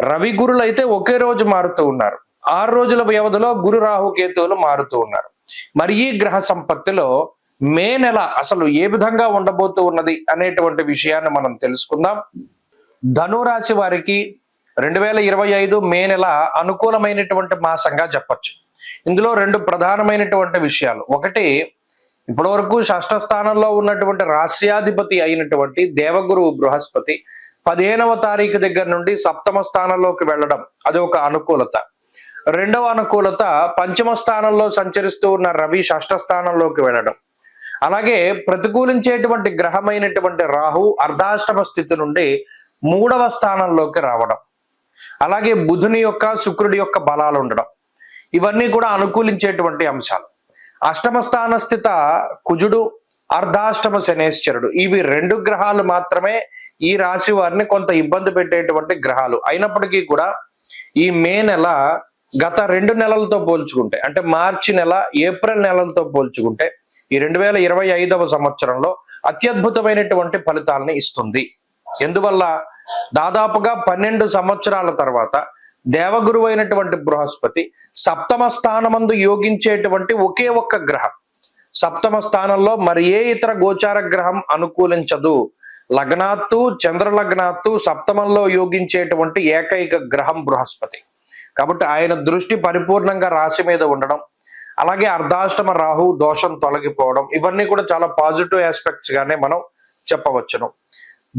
రవి గురులు అయితే ఒకే రోజు మారుతూ ఉన్నారు. ఆరు రోజుల వ్యవధిలో గురు రాహు కేతువులు మారుతూ ఉన్నారు. మరి ఈ గ్రహ సంపత్తిలో మే నెల అసలు ఏ విధంగా ఉండబోతూ ఉన్నది అనేటువంటి విషయాన్ని మనం తెలుసుకుందాం. ధనురాశి వారికి రెండు వేల ఇరవై ఐదు మే నెల అనుకూలమైనటువంటి మాసంగా చెప్పచ్చు. ఇందులో రెండు ప్రధానమైనటువంటి విషయాలు. ఒకటి ఇప్పటి వరకు షష్ఠ స్థానంలో ఉన్నటువంటి రాస్యాధిపతి అయినటువంటి దేవగురు బృహస్పతి పదిహేనవ తారీఖు దగ్గర నుండి సప్తమ స్థానంలోకి వెళ్ళడం అది ఒక అనుకూలత. రెండవ అనుకూలత పంచమ స్థానంలో సంచరిస్తూ ఉన్న రవి షష్ఠ స్థానంలోకి వెళ్ళడం. అలాగే ప్రతికూలించేటువంటి గ్రహమైనటువంటి రాహు అర్ధాష్టమ స్థితి నుండి మూడవ స్థానంలోకి రావడం. అలాగే బుధుని యొక్క శుక్రుడి యొక్క బలాలు ఉండడం. ఇవన్నీ కూడా అనుకూలించేటువంటి అంశాలు. అష్టమ స్థాన స్థిత కుజుడు అర్ధాష్టమ శనేశ్వరుడు. ఇవి రెండు గ్రహాలు మాత్రమే ఈ రాశి వారిని కొంత ఇబ్బంది పెట్టేటువంటి గ్రహాలు. అయినప్పటికీ కూడా ఈ మే నెల గత రెండు నెలలతో పోల్చుకుంటే అంటే మార్చి నెల ఏప్రిల్ నెలలతో పోల్చుకుంటే ఈ రెండు వేల ఇరవై ఐదవ సంవత్సరంలో అత్యద్భుతమైనటువంటి ఫలితాలని ఇస్తుంది. ఎందువల్ల? దాదాపుగా పన్నెండు సంవత్సరాల తర్వాత దేవగురువు అయినటువంటి బృహస్పతి సప్తమ స్థానమందు యోగించేటువంటి ఒకే ఒక్క గ్రహం. సప్తమ స్థానంలో మరి ఏ ఇతర గోచార గ్రహం అనుకూలించదు. లగ్నాత్తు చంద్ర లగ్నాత్తు సప్తమంలో యోగించేటువంటి ఏకైక గ్రహం బృహస్పతి. కాబట్టి ఆయన దృష్టి పరిపూర్ణంగా రాశి మీద ఉండడం అలాగే అర్ధాష్టమ రాహు దోషం తొలగిపోవడం ఇవన్నీ కూడా చాలా పాజిటివ్ ఆస్పెక్ట్స్ గానే మనం చెప్పవచ్చును.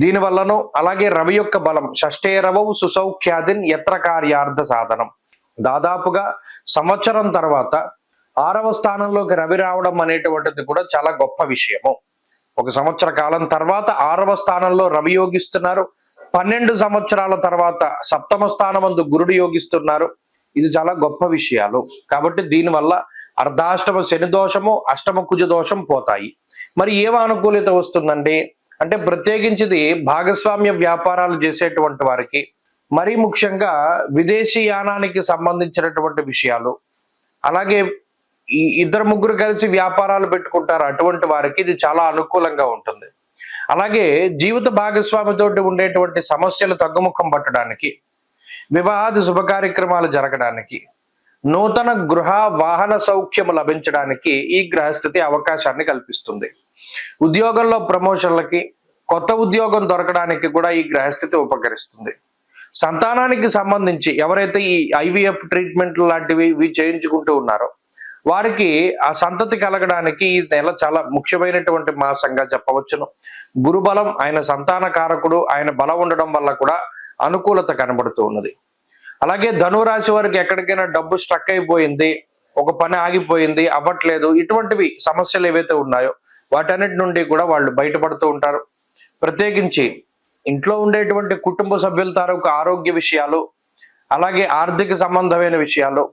దీని వల్లను అలాగే రవి యొక్క బలం షష్ఠే రవవు సుసౌఖ్యాదిన్ యత్ర కార్యార్థ సాధనం. దాదాపుగా సంవత్సరం తర్వాత ఆరవ స్థానంలోకి రవి రావడం అనేటువంటిది కూడా చాలా గొప్ప విషయము. ఒక సంవత్సర కాలం తర్వాత ఆరవ స్థానంలో రవి యోగిస్తున్నారు. పన్నెండు సంవత్సరాల తర్వాత సప్తమ స్థానమందు గురుడు యోగిస్తున్నారు. ఇది చాలా గొప్ప విషయాలు. కాబట్టి దీనివల్ల అర్ధాష్టమ శని దోషము అష్టమ కుజ దోషం పోతాయి. మరి ఏం అనుకూలత వస్తుందండి? అంటే ప్రత్యేకించిది భాగస్వామ్య వ్యాపారాలు చేసేటువంటి వారికి మరీ ముఖ్యంగా విదేశీ యానానికి సంబంధించినటువంటి విషయాలు. అలాగే ఈ ఇద్దరు ముగ్గురు కలిసి వ్యాపారాలు పెట్టుకుంటారు అటువంటి వారికి ఇది చాలా అనుకూలంగా ఉంటుంది. అలాగే జీవిత భాగస్వామితోటి ఉండేటువంటి సమస్యలు తగ్గుముఖం పట్టడానికి వివాహాది శుభ కార్యక్రమాలు జరగడానికి నూతన గృహ వాహన సౌఖ్యము లభించడానికి ఈ గ్రహస్థితి అవకాశాన్ని కల్పిస్తుంది. ఉద్యోగంలో ప్రమోషన్లకి కొత్త ఉద్యోగం దొరకడానికి కూడా ఈ గ్రహస్థితి ఉపకరిస్తుంది. సంతానానికి సంబంధించి ఎవరైతే ఈ ఐవీఎఫ్ ట్రీట్మెంట్ లాంటివి ఇవి చేయించుకుంటూ ఉన్నారో వారికి ఆ సంతతి కలగడానికి ఈ నెల చాలా ముఖ్యమైనటువంటి మాసంగా చెప్పవచ్చును. గురుబలం ఆయన సంతాన కారకుడు ఆయన బలం ఉండడం వల్ల కూడా అనుకూలత కనబడుతూ ఉన్నది. అలాగే ధనురాశి వారికి ఎక్కడికైనా డబ్బు స్ట్రక్ అయిపోయింది ఒక పని ఆగిపోయింది అవ్వట్లేదు ఇటువంటివి సమస్యలు ఏవైతే ఉన్నాయో వాటన్నిటి నుండి కూడా వాళ్ళు బయటపడుతూ ఉంటారు. ప్రత్యేకించి ఇంట్లో ఉండేటువంటి కుటుంబ సభ్యుల తాలూకు ఆరోగ్య విషయాలు అలాగే ఆర్థిక సంబంధమైన విషయాలు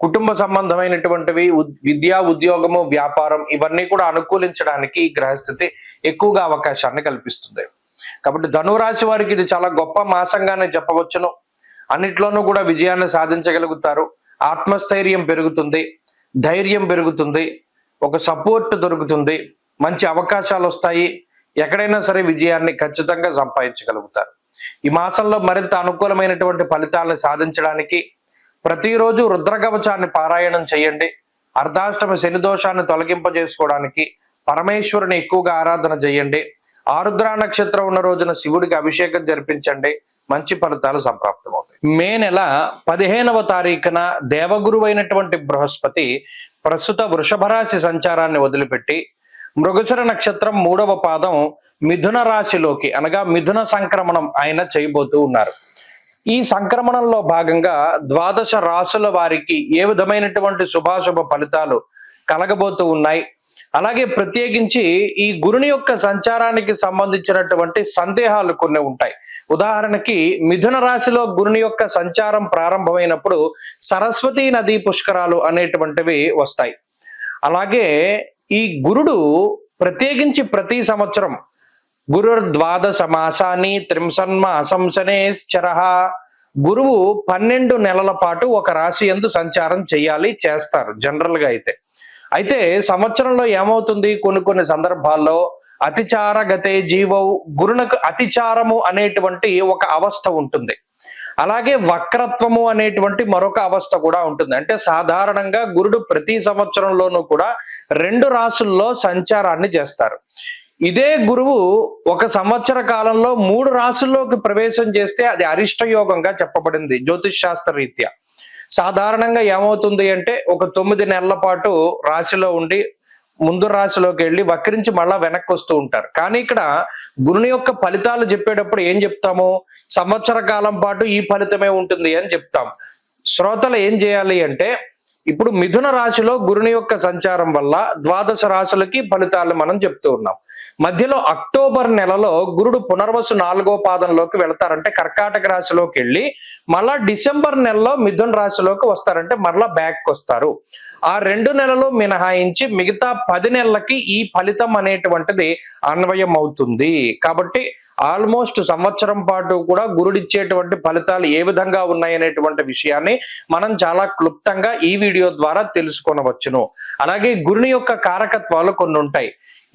కుటుంబ సంబంధమైనటువంటివి విద్యా ఉద్యోగము వ్యాపారం ఇవన్నీ కూడా అనుకూలించడానికి ఈ గ్రహస్థితి ఎక్కువగా అవకాశాన్ని కల్పిస్తుంది. కాబట్టి ధనురాశి వారికి ఇది చాలా గొప్ప మాసంగానే చెప్పవచ్చును. అన్నిట్లోనూ కూడా విజయాన్ని సాధించగలుగుతారు. ఆత్మస్థైర్యం పెరుగుతుంది ధైర్యం పెరుగుతుంది ఒక సపోర్ట్ దొరుకుతుంది మంచి అవకాశాలు వస్తాయి. ఎక్కడైనా సరే విజయాన్ని ఖచ్చితంగా సంపాదించగలుగుతారు. ఈ మాసంలో మరింత అనుకూలమైనటువంటి ఫలితాలను సాధించడానికి ప్రతిరోజు రుద్రకవచాన్ని పారాయణం చేయండి. అర్ధాష్టమ శని దోషాన్ని తొలగింపజేసుకోవడానికి పరమేశ్వరుని ఎక్కువగా ఆరాధన చేయండి. ఆరుద్ర నక్షత్రం ఉన్న రోజున శివుడికి అభిషేకం జరిపించండి. మంచి ఫలితాలు సంప్రాప్తమవుతాయి. మే నెల పదిహేనవ తారీఖున దేవగురు అయినటువంటి బృహస్పతి ప్రస్తుత వృషభరాశి సంచారాన్ని వదిలిపెట్టి మృగశిర నక్షత్రం మూడవ పాదం మిథున రాశిలోకి అనగా మిథున సంక్రమణం ఆయన చేయబోతూ ఉన్నారు. ఈ సంక్రమణంలో భాగంగా ద్వాదశ రాసుల వారికి ఏ విధమైనటువంటి శుభాశుభ ఫలితాలు కలగబోతూ ఉన్నాయి? అలాగే ప్రత్యేకించి ఈ గురుని యొక్క సంచారానికి సంబంధించినటువంటి సందేహాలు కొన్ని ఉంటాయి. ఉదాహరణకి మిథున రాశిలో గురుని యొక్క సంచారం ప్రారంభమైనప్పుడు సరస్వతీ నదీ పుష్కరాలు అనేటువంటివి వస్తాయి. అలాగే ఈ గురుడు ప్రత్యేకించి ప్రతి సంవత్సరం గురుర్ద్వాదశ మాసాన్ని త్రింసన్మాసంశనేశ్చర గురువు పన్నెండు నెలల పాటు ఒక రాశి ఎందు సంచారం చేయాలి చేస్తారు జనరల్గా అయితే. అయితే సంవత్సరంలో ఏమవుతుంది? కొన్ని కొన్ని సందర్భాల్లో అతిచార గతే జీవౌ గురునకు అతిచారము అనేటువంటి ఒక అవస్థ ఉంటుంది. అలాగే వక్రత్వము అనేటువంటి మరొక అవస్థ కూడా ఉంటుంది. అంటే సాధారణంగా గురుడు ప్రతి సంవత్సరంలోనూ కూడా రెండు రాసుల్లో సంచారాన్ని చేస్తారు. ఇదే గురువు ఒక సంవత్సర కాలంలో మూడు రాసుల్లోకి ప్రవేశం చేస్తే అది అరిష్ట యోగంగా చెప్పబడింది జ్యోతిష్ శాస్త్ర రీత్యా. సాధారణంగా ఏమవుతుంది అంటే ఒక తొమ్మిది నెలల పాటు రాశిలో ఉండి ముందు రాశిలోకి వెళ్ళి వక్రించి మళ్ళా వెనక్కి వస్తూ ఉంటారు. కానీ ఇక్కడ గురుని యొక్క ఫలితాలు చెప్పేటప్పుడు ఏం చెప్తాము? సంవత్సర కాలం పాటు ఈ ఫలితమే ఉంటుంది అని చెప్తాం. శ్రోతలు ఏం చేయాలి అంటే ఇప్పుడు మిథున రాశిలో గురుని యొక్క సంచారం వల్ల ద్వాదశ రాశులకి ఫలితాలు మనం చెప్తూ ఉన్నాం. మధ్యలో అక్టోబర్ నెలలో గురుడు పునర్వసు నాలుగో పాదంలోకి వెళతారంటే కర్కాటక రాశిలోకి వెళ్ళి మళ్ళా డిసెంబర్ నెలలో మిథున రాశిలోకి వస్తారంటే మరలా బ్యాక్ వస్తారు. ఆ రెండు నెలలు మినహాయించి మిగతా పది నెలలకి ఈ ఫలితం అనేటువంటిది అన్వయం అవుతుంది కాబట్టి ఆల్మోస్ట్ సంవత్సరం పాటు కూడా గురుడిచ్చేటువంటి ఫలితాలు ఏ విధంగా ఉన్నాయనేటువంటి విషయాన్ని మనం చాలా క్లుప్తంగా ఈ వీడియో ద్వారా తెలుసుకొనవచ్చును. అలాగే గురుని యొక్క కారకత్వాలు కొన్ని ఉంటాయి